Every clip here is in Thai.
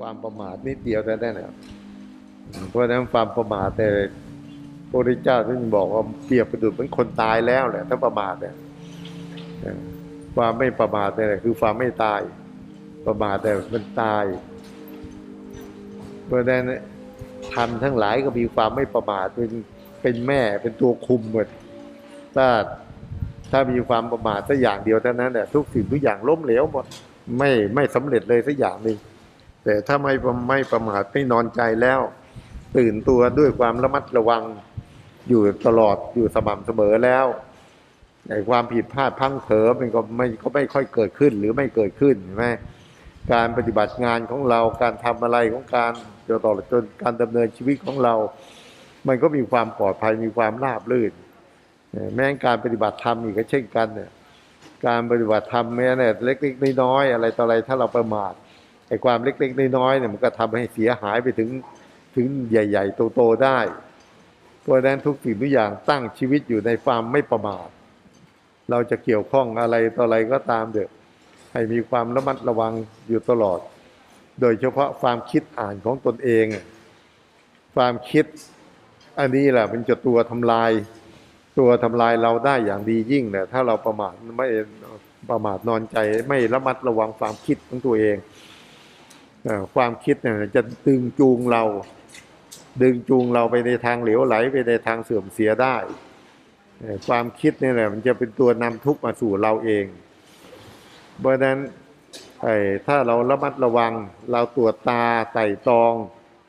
ความประมาทนิดเดียวแต่นั้นนะเพราะฉะนั้นความประมาทแต่พระพุทธเจ้าท่านบอกว่าเปรียบประดุจเหมือนคนตายแล้วแหละถ้าประมาทเนี่ยความไม่ประมาทเนี่ยคือความไม่ตาย ประมาทแต่มันตาย เพราะฉะนั้นทำทั้งหลายก็มีความไม่ประมาทเป็นเป็นแม่เป็นตัวคุมหมดถ้าถ้ามีความประมาทสักอย่างเดียวเท่านั้นแหละทุกสิ่งทุกอย่างล้มเหลวหมดไม่ไม่สำเร็จเลยสักอย่างหนึ่ง แต่ถ้าไม่ไม่ประมาทไม่นอนใจแล้ว ตื่นตัวด้วยความระมัดระวังอยู่ตลอดอยู่สม่ำเสมอแล้วในความผิดพลาดพังเผลอมันก็ไม่ก็ไม่ค่อยเกิดขึ้นหรือไม่เกิดขึ้นใช่ไหมการปฏิบัติงานของเราการทำอะไรของการจนต่อจนการดำเนินชีวิตของเรา มันก็มีความปลอดภัยมีความราบรื่น แม้การปฏิบัติธรรมอีกก็เช่นกันเนี่ยการปฏิบัติธรรมแม้เนี่ยเล็กๆน้อยๆอะไรต่ออะไรถ้าเราประมาท ไอ้ความเล็กๆน้อยๆเนี่ยมันก็ทำให้เสียหายไปถึงถึงใหญ่ ๆ โตๆได้ เพราะฉะนั้นทุกสิ่งทุกอย่างตั้งชีวิตอยู่ในความไม่ประมาทเราจะเกี่ยวข้องอะไรต่ออะไรก็ตามเถอะให้มีความระมัดระวังอยู่ตลอด โดยเฉพาะความคิดอ่านของตนเอง ความคิดอันนี้แหละมันจะตัวทำลาย ตัวทำลายเราได้อย่างดียิ่งเนี่ยถ้าเราประมาทไม่ประมาทนอนใจไม่ระมัดระวังความคิดของตัวเอง ความคิดเนี่ยจะดึงจูงเรา ดึงจูงเราไปในทางเหลวไหลไปในทางเสื่อมเสียได้ ความคิดนี่แหละมันจะเป็นตัวนำทุกข์มาสู่เราเอง เพราะนั้นถ้าเราระมัดระวังเราตรวจตาไต่ตอง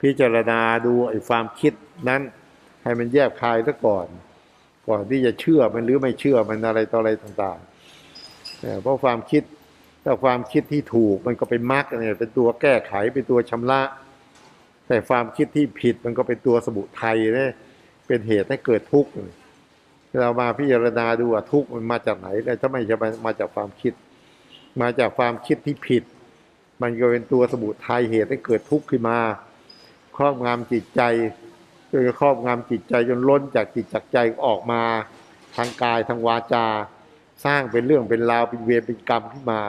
พิจารณาดูไอ้ความคิดนั้นให้มันแยบคายซะก่อน ก่อนที่จะเชื่อมันหรือไม่เชื่อมันอะไรต่ออะไรต่างๆเพราะความคิด ถ้าความคิดที่ถูกมันก็เป็นมรรคเนี่ยเป็นตัวแก้ไขเป็นตัวชำระ แต่ความคิดที่ผิดมันก็เป็นตัวสมุทัยเนี่ยเป็นเหตุให้เกิดทุกข์เรามาพิจารณาดูว่าทุกข์มันมาจากไหนแต่ถ้าไมจะมามาจากความคิด มาจากความคิดที่ผิด มันก็เป็นตัวสมุทัยเหตุให้เกิดทุกข์ขึ้นมา ครอบงำจิตใจจนครอบงำจิตใจจนล้นจากจิตจากใจออกมา ทางกายทางวาจา สร้างเป็นเรื่องเป็นราวเป็นเวรเป็นกรรมขึ้นมา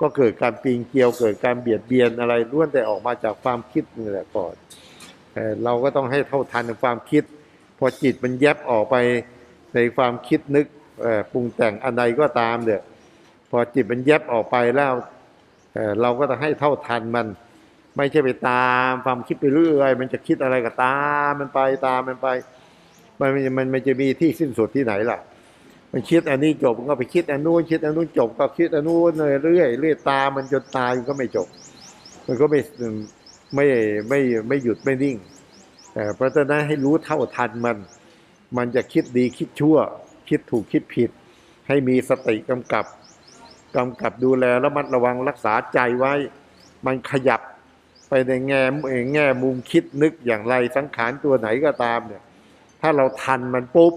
ก็เกิดการปีนเกลียวเกิดการเบียดเบียนอะไรล้วนแต่ออกมาจากความคิดนี่แหละก่อนเราก็ต้องให้เท่าทันในความคิด พอจิตมันแยบออกไปในความคิดนึกปรุงแต่งอันใดก็ตามเด้อพอจิตมันแยบออกไปแล้วเราก็ต้องให้เท่าทันมัน ไม่ใช่ไปตามความคิดไปเรื่อย มันจะคิดอะไรก็ตามมันไปตามมันไป มันมันมันจะมีที่สิ้นสุดที่ไหนล่ะ มันคิดอันนี้จบมันก็ไปคิดอันนู้นคิดอันนู้นจบก็คิดอันนู้นเลยเรื่อยเรื่อยตามันจนตายมันก็ไม่จบ มันก็ไม่ไม่ไม่ไม่หยุดไม่นิ่งแต่เพราะฉะนั้นให้รู้เท่าทันมัน มันจะคิดดีคิดชั่ว คิดถูกคิดผิด ให้มีสติกำกับกำกับดูแลระมัดระวังรักษาใจไว้ มันขยับไปในแง่แง่มุมคิดนึกอย่างไรสังขารตัวไหนก็ตามเนี่ย ถ้าเราทันมันปุ๊บ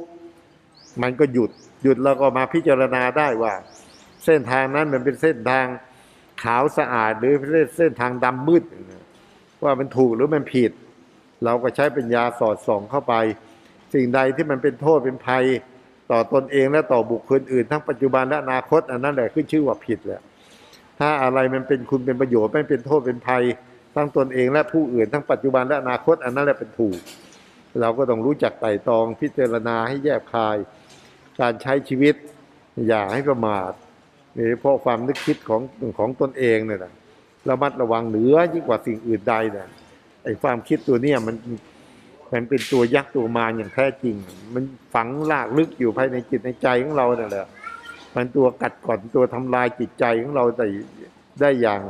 มันก็หยุด หยุดแล้วก็มาพิจารณาได้ว่า เส้นทางนั้นมันเป็นเส้นทางขาวสะอาดหรือเส้นทางดำมืด ว่ามันถูกหรือมันผิด เราก็ใช้ปัญญาสอดส่องเข้าไป สิ่งใดที่มันเป็นโทษเป็นภัย ต่อตนเองและต่อบุคคลอื่น ทั้งปัจจุบันและอนาคต อันนั้นแหละขึ้นชื่อว่าผิดแหละถ้าอะไรมันเป็นคุณเป็นประโยชน์ไม่เป็นโทษเป็นภัย ทั้งตนเองและผู้อื่นทั้งปัจจุบันและอนาคต อันนั้นแหละเป็นถูก เราก็ต้องรู้จักไต่ตองพิจารณาให้แยบคาย การใช้ชีวิต อย่าให้ประมาทนี่เพราะความนึกคิดของของตนเองเนี่ยนะระมัดระวังเหนือยิ่งกว่าสิ่งอื่นใดเนี่ยไอ้ความคิดตัวเนี้ยมันมันเป็นตัวยักษ์ตัวมารอย่างแท้จริง มันฝังลากลึกอยู่ภายในจิตในใจของเราเนี่ยแหละมันตัวกัดก่อนตัวทำลายจิตใจของเราได้ได้อย่าง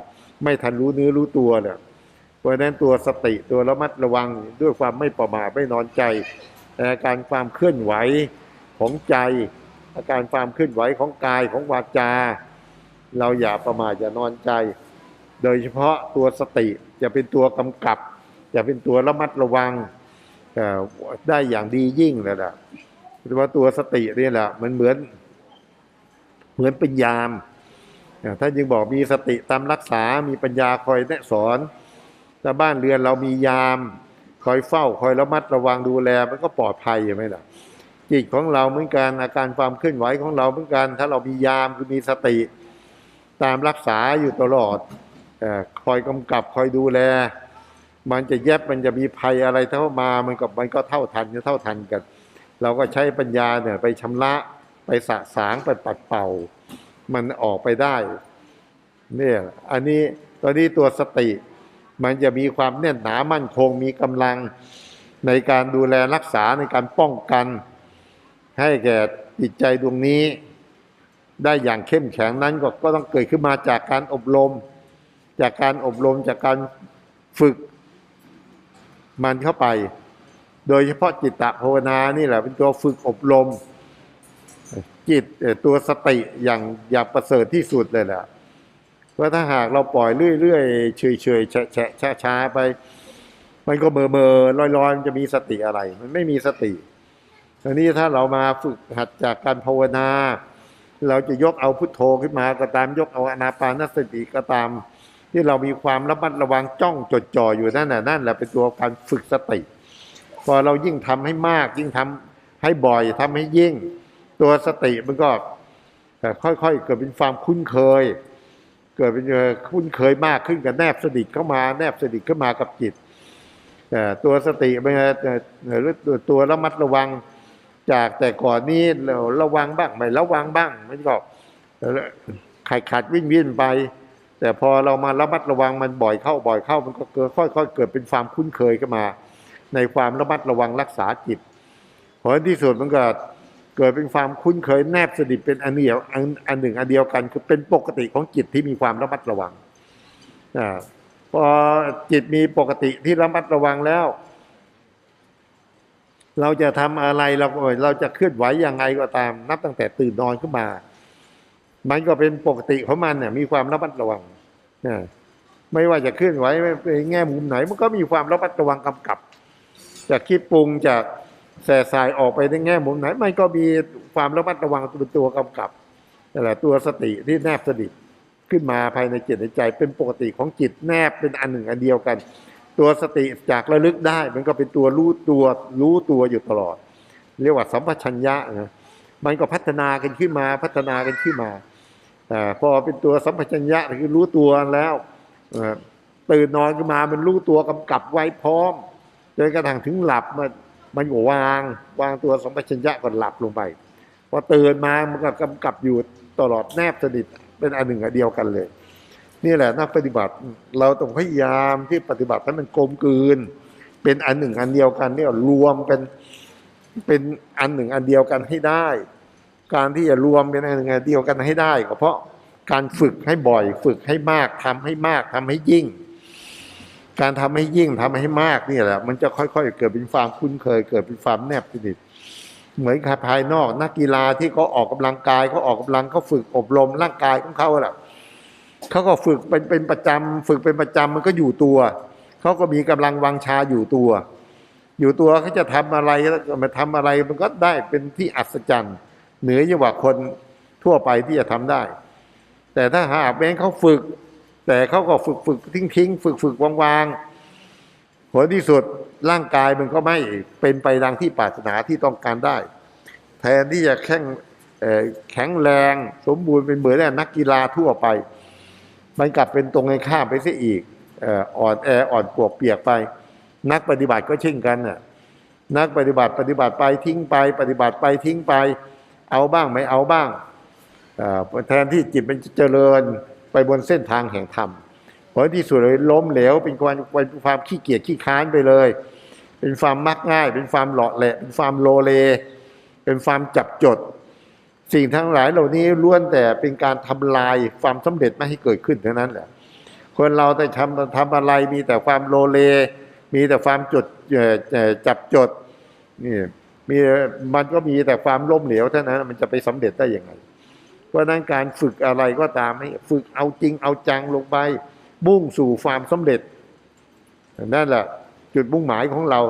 ไม่ทันรู้เนื้อรู้ตัวเนี่ยเพราะฉะนั้นตัวสติตัวระมัดระวังด้วยความไม่ประมาทไม่นอนใจอาการความเคลื่อนไหว ของใจ อาการความเคลื่อนไหวของกายของวาจา เราอย่าประมาทอย่านอนใจ โดยเฉพาะตัวสติจะเป็นตัวกำกับจะเป็นตัวระมัดระวังได้อย่างดียิ่งเลยล่ะเพราะว่าตัวสตินี่แหละมันเหมือนเหมือนเป็นยามท่านยังบอกมีสติตามรักษา มีปัญญาคอยแนะสอนแต่บ้านเรือนเรามียาม คอยเฝ้า คอยระมัดระวังดูแล มันก็ปลอดภัยใช่ไหมล่ะ จิตของเราเหมือนกันอาการความเคลื่อนไหวของเราเหมือนกัน ถ้าเรามียามคือมีสติ ตามรักษาอยู่ตลอดอคอยกำกับคอยดูแล มันจะแยบมันจะมีภัยอะไรเข้ามามันก็มันก็เท่าทันจะเท่าทันกัน เราก็ใช้ปัญญาเนี่ยไปชำระไปสะสางไปปัดเป่า มันออกไปได้เนี่ยอันนี้ตอนนี้ตัวสติ มันจะมีความแน่นหนามั่นคงมีกำลังในการดูแลรักษาในการป้องกัน ให้แก่จิตใจดวงนี้ ได้อย่างเข้มแข็งนั้นก็ก็ต้องเกิดขึ้นมาจากการอบรม จากการอบรมจากการฝึกมันเข้าไป โดยเฉพาะจิตตภาวนานี่แหละเป็นตัวฝึกอบรม จิตตัวสติอย่างอย่างประเสริฐที่สุดเลยแหละเพราะถ้าหากเราปล่อยเรื่อยๆเฉยๆแฉะแช้าช้าๆไป มันก็เมอเมอลอยๆมันจะมีสติอะไร มันไม่มีสติ ทีนี้ถ้าเรามาฝึกหัดจากการภาวนา เราจะยกเอาพุทโธขึ้นมาก็ตามยกเอาอนาปานสติก็ตาม ที่เรามีความระมัดระวังจ้องจดจ่ออยู่นั่นน่ะนั่นแหละเป็นตัวการฝึกสติ พอเรายิ่งทำให้มาก ยิ่งทำให้บ่อยทำให้ยิ่ง ตัวสติมันก็ค่อยๆเกิดเป็นความคุ้นเคย เกิดเป็นคุ้นเคยมากขึ้นกับแนบสนิทเข้ามาแนบสนิทเข้ามากับจิตตัวสติมันเอ่อเอ่อเอ่อตัวระมัดระวัง จากแต่ก่อนนี้เราระวังบ้างไม่ระวังบ้างมันก็เอ่ขาดขาดวิ่นวิ่นไป แต่พอเรามาระมัดระวังมันบ่อยเข้าบ่อยเข้ามันก็เกิดค่อยๆเกิดเป็นความคุ้นเคยขึ้นมา ในความระมัดระวังรักษาจิตผลที่สุดมันก็เกิดเป็นความคุ้นเคยแนบสนิทเป็นอันเดียวอันอันหนึ่งอันเดียวกัน คือเป็นปกติของจิตที่มีความระมัดระวังอาพอจิตมีปกติที่ระมัดระวังแล้ว เราจะทำอะไรเราก็เราจะเคลื่อนไหวยังไงก็ตาม นับตั้งแต่ตื่นนอนขึ้นมา มันก็เป็นปกติของมันเนี่ยมีความระมัดระวังอ่าไม่ว่าจะเคลื่อนไหวในแง่มุมไหน มันก็มีความระมัดระวังกำกับจากคิดปรุงจากแส่สายออกไปในแง่มุมไหน มันก็มีความระมัดระวังเป็นตัวกำกับนั่นแหละตัวสติที่แนบสนิทขึ้นมาภายในจิตในใจ เป็นปกติของจิตแนบเป็นอันหนึ่งอันเดียวกัน ตัวสติจากระลึกได้ มันก็เป็นตัวรู้ตัวรู้ตัวอยู่ตลอด เรียกว่าสัมปชัญญะนะมันก็พัฒนากันขึ้นมาพัฒนากันขึ้นมาอพอเป็นตัวสัมปชัญญะคือรู้ตัวแล้วตื่นนอนขึ้นมามันรู้ตัวกำกับไว้พร้อมจนกระทั่งถึงหลับมันมันก็วาง วางตัวสัมปชัญญะก่อนหลับลงไปพอตื่นมามันก็กำกับอยู่ตลอดแนบสนิทเป็นอันหนึ่งอันเดียวกันเลย นี่แหละนักปฏิบัติเราต้องพยายามที่ปฏิบัติให้มันกลมกลืน เป็นอันหนึ่งอันเดียวกันเนี่ยรวมเป็นเป็นอันหนึ่งอันเดียวกันให้ได้ การที่จะรวมเป็นอันหนึ่งอันเดียวกันให้ได้ก็เพราะการฝึกให้บ่อย ฝึกให้มากทำให้มากทำให้ยิ่ง การทำให้ยิ่งทำให้มากนี่แหละ มันจะค่อยๆ เกิดเป็นความคุ้นเคย เกิดเป็นความแนบสนิทเหมือนภายนอกนักกีฬาที่เขาออกกำลังกายเขาออกกำลังเขาฝึกอบรมร่างกายของเขาแหละ เขาก็ฝึกเป็นเป็นประจำฝึกเป็นประจำมันก็อยู่ตัวเขาก็มีกำลังวังชาอยู่ตัว อยู่ตัวเขาจะทำอะไรมาทำอะไรมันก็ได้เป็นที่อัศจรรย์ เหนือยิ่งกว่าคนทั่วไปที่จะทำได้ แต่ถ้าหากแม้นเขาฝึก แต่เขาก็ฝึกฝึกทิ้งทิ้งฝึกฝึกวางวางผลที่สุดร่างกายมันก็ไม่เป็นไปดังที่ปรารถนาที่ต้องการได้ แทนที่จะแข็งแข็งแรงสมบูรณ์เป็นเหมือนนักกีฬาทั่วไป มันกลับเป็นตรงกันข้ามไปเสียอีกอ่อนแออ่อนปวกเปียกไป นักปฏิบัติก็เช่นกันน่ะนักปฏิบัติปฏิบัติไปทิ้งไป ปฏิบัติไปทิ้งไป เอาบ้างไม่เอาบ้างแทนที่จิตมันจะเจริญไปบนเส้นทางแห่งธรรมผลที่สุดเลยล้มเหลวเป็นความเป็นความขี้เกียจขี้ค้านไปเลย เป็นความมักง่าย เป็นความหล่อแหละ เป็นความโลเล เป็นความจับจด สิ่งทั้งหลายเหล่านี้ล้วนแต่เป็นการทำลายความสำเร็จไม่ให้เกิดขึ้นเท่านั้นแหละ คนเราแต่ทำทำอะไรมีแต่ความโลเล มีแต่ความจดจับจดนี่มีมันก็มีแต่ความล้มเหลวเท่านั้นมันจะไปสำเร็จได้ยังไง เพราะนั้นการฝึกอะไรก็ตามให้ฝึกเอาจริงเอาจังลงไปมุ่งสู่ความสำเร็จนั่นแหละจุดมุ่งหมายของเรา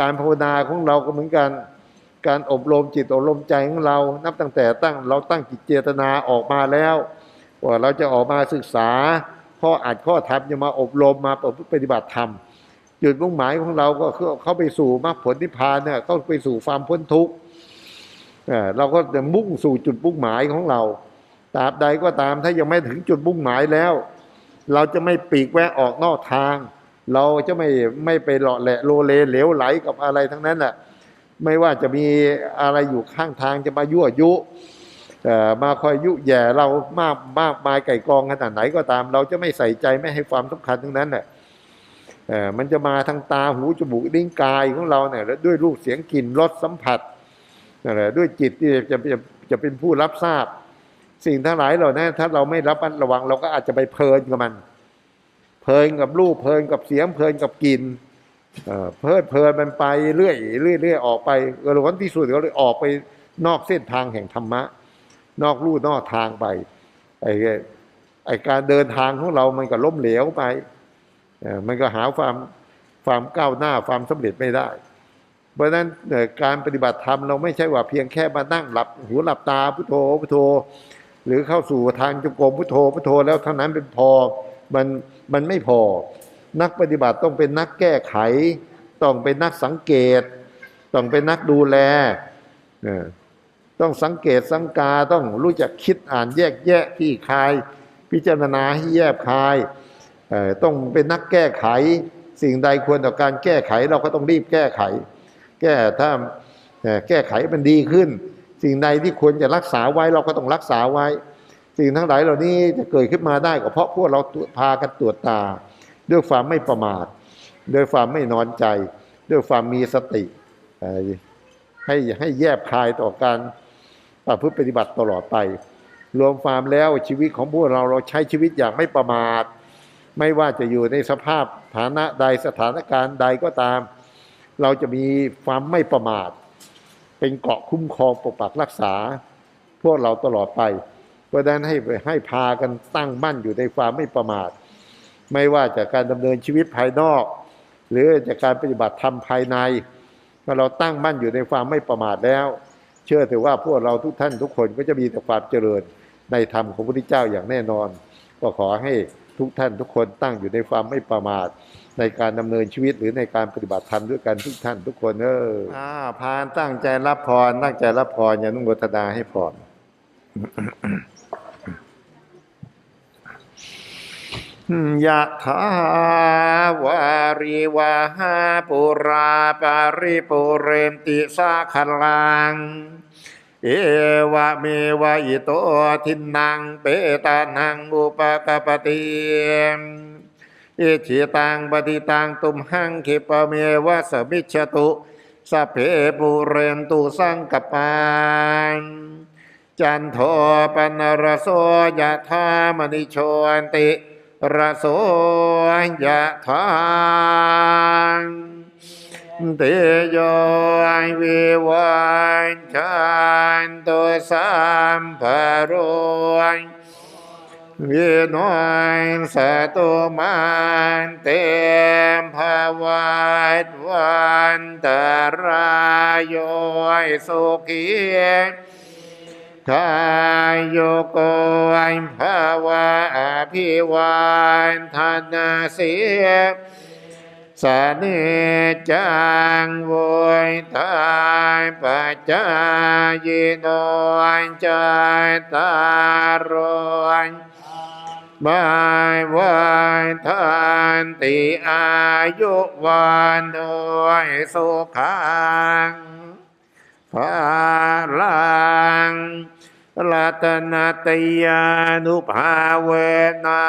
การภาวนาของเราก็เหมือนกัน การอบรมจิตอบรมใจของเรา นับตั้งแต่ตั้งเราตั้งจิตเจตนาออกมาแล้วว่าเราจะออกมาศึกษา ข้ออัดข้อธรรมจะมาอบรมมาปฏิบัติธรรมจุดมุ่งหมายของเราก็คือเข้าไปสู่มรรคผลนิพพานเนี่ยเข้าไปสู่ความพ้นทุกข์เอ่อเราก็จะมุ่งสู่จุดมุ่งหมายของเราตราบใดก็ตามถ้ายังไม่ถึงจุดมุ่งหมายแล้ว เราจะไม่ปีกแวะออกนอกทาง เราจะไม่ไม่ไปหล่อแหละโลเลเหลวไหลกับอะไรทั้งนั้นแหละ ไม่ว่าจะมีอะไรอยู่ข้างทางจะมายั่วยุมาคอยยุแย่เรามากมากมายไก่กองขนาดไหนก็ตาม เราจะไม่ใส่ใจไม่ให้ความสำคัญทั้งนั้นแหละมันจะมาทางตาหูจมูกลิ้นกายของเราเนี่ยแล้วด้วยรูปเสียงกลิ่นรสสัมผัสนั่นแหละด้วยจิตที่จะจะจะเป็นผู้รับทราบ สิ่งทั้งหลายเหล่านั้นถ้าเราไม่รับมันระวังเราก็อาจจะไปเพลินกับมัน เพลินกับรูปเพลินกับเสียงเพลินกับกลิ่น เอ่อเพลิดเพลินมันไปเรื่อยเรื่อยเรื่อยออกไปเออวันที่สุดก็เลยออกไปนอกเส้นทางแห่งธรรมะ นอกลู่นอกทางไปไอ้ไอ้การเดินทางของเรามันก็ล้มเหลวไปมันก็หาความความก้าวหน้าความสำเร็จไม่ได้ เพราะฉะนั้นการปฏิบัติธรรมเราไม่ใช่ว่าเพียงแค่มานั่งหลับหูหลับตาพุทโธพุทโธ หรือเข้าสู่ทางจงกรมพุทโธพุทโธแล้วเท่านั้นเป็นพอมันมันไม่พอ นักปฏิบัติต้องเป็นนักแก้ไข ต้องเป็นนักสังเกต ต้องเป็นนักดูแล ต้องสังเกตสังกาต้องรู้จักคิดอ่านแยกแยะที่คาย พิจารณาให้แยบคาย ต้องเป็นนักแก้ไข สิ่งใดควรต่อการแก้ไขเราก็ต้องรีบแก้ไข แก้ถ้าแก้ไขมันดีขึ้น สิ่งใดที่ควรจะรักษาไว้เราก็ต้องรักษาไว้ สิ่งทั้งหลายเหล่านี้จะเกิดขึ้นมาได้ก็เพราะพวกเราพากันตรวจตา ด้วยความไม่ประมาทด้วยความไม่นอนใจ ด้วยความมีสติให้ให้แยบคายต่อการประพฤติปฏิบัติตลอดไป รวมความแล้วชีวิตของพวกเราเราใช้ชีวิตอย่างไม่ประมาท ไม่ว่าจะอยู่ในสภาพฐานะใดสถานการณ์ใดก็ตาม เราจะมีความไม่ประมาท เป็นเกาะคุ้มครองปกปักรักษา พวกเราตลอดไปเพราะนั้นให้ให้พากันตั้งมั่นอยู่ในความไม่ประมาท ไม่ว่าจากการดำเนินชีวิตภายนอก หรือจากการปฏิบัติธรรมภายในเมื่อเราตั้งมั่นอยู่ในความไม่ประมาทแล้ว เชื่อถือว่าพวกเราทุกท่านทุกคนก็จะมีแต่ความเจริญในธรรมของพระพุทธเจ้าอย่างแน่นอน ก็ขอให้ทุกท่านทุกคนตั้งอยู่ในความไม่ประมาทในการดำเนินชีวิตหรือในการปฏิบัติธรรมด้วยกันทุกท่านทุกคนเอออ่าพานตั้งใจรับพรตั้งใจรับพรอย่านุโมทนาให้พร ยะถาวาริวาหาปุราปาริปุเรนติสาคลัง เอวะเมวะอิโตทินังเปตานังอุปกปติอิชิตังปฏิตังตุมหังคิปเมวะสมิจฉตุสเพปุเรนตุสังกปานจันโทปนรโสยะธามณิโชนติ ระโสยะทางเตโยวิวันชันตุสัมภโรยวินอยสตุมันเตมภวัตวันตรายโยสุขี ทายโยโกอัยภาวะอภิวันทนาเสียสานิจังวยทายปัจจายโนอันจายตารอยบายวันทานติอายุวันโดยสุขังภาลัง รัตนาตยานุภาเวนา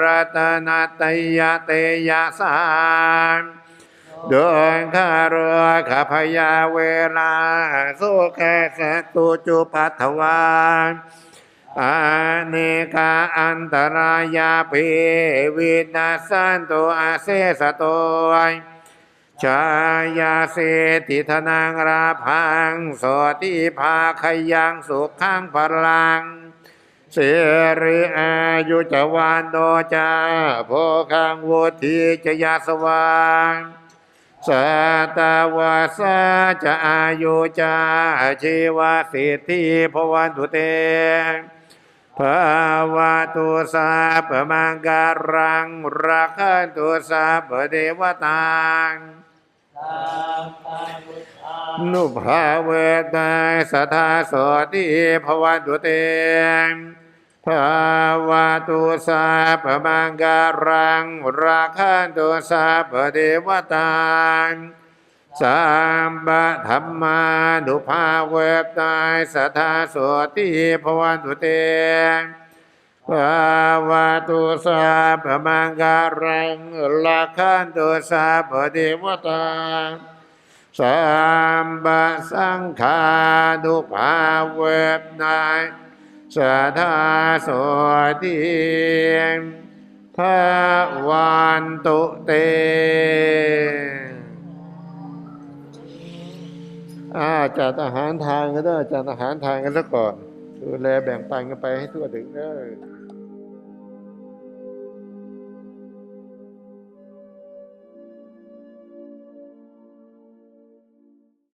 รัตนาตยาเตยาสานโดยคารวะขพยาเวลาสุขสตุจุปัทวานอาเนกาอันตรายาเพวินาสันตุอาเสสโตย ชายาเสติธนังราพังโสติภาขยังสุขังพลังเสริอายุจวานโดจาโภคังวุธิจยาสวางสัตวาสาจะอายุจาชีวสิทธิพวันตุเตภาวะตุสาปมังการังรักขันตุสาปเดวตัง นุภาเวตาสทธาโสติภวันตุเตภาวะตุสาปมังการังราคันตุสาปเดวตาสัมปะธรรมานุภาเวตาสัทธาสวติภวันตุเต ภาวะตุสาปมังการังลักขันตุสาปเดวตาสัมปะสังขานุภาเวบนายสัทธาโสติภาวันตุเตอาจัดอาหารทานก็ได้จัดอาหารทานกันซะก่อนดูแลแบ่งปันกันไปให้ทั่วถึงเด้อ